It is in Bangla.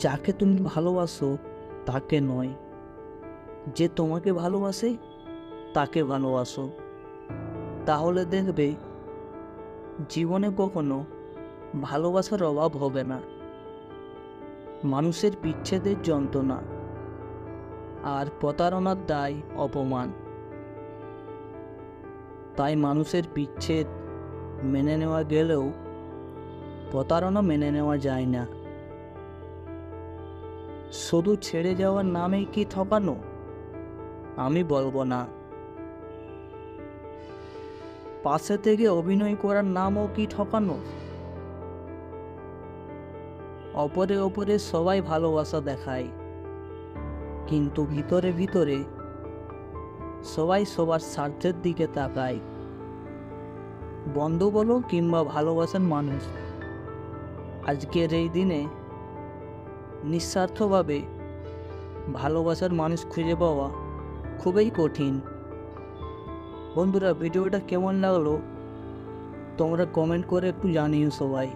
যাকে তুমি ভালোবাসো, তাকে নয়। যে তোমাকে ভালোবাসে, তাকে ভালোবাসো। তাহলে দেখবে, জীবনে কখনো ভালোবাসার অভাব হবে না। মানুষের বিচ্ছেদের যন্ত্রণা আর প্রতারণার দায় অপমান। তাই মানুষের বিচ্ছেদ মেনে নেওয়া গেলেও প্রতারণা মেনে নেওয়া যায় না। শুধু ছেড়ে যাওয়ার নামেই কি ঠকানো আমি বলব না। পাশে থেকে অভিনয় করার নামও কি ঠকানো অপরে অপরে সবাই ভালোবাসা দেখায়। কিন্তু ভিতরে ভিতরে সবাই সবার স্বার্থের দিকে তাকায়। বন্ধু বলো কিংবা ভালোবাসার মানুষ। আজকের এই দিনে নিঃস্বার্থভাবে ভালোবাসার মানুষ খুঁজে পাওয়া খুবই কঠিন। বন্ধুরা, ভিডিওটা কেমন লাগল তোমরা কমেন্ট করে একটু জানিও সবাই।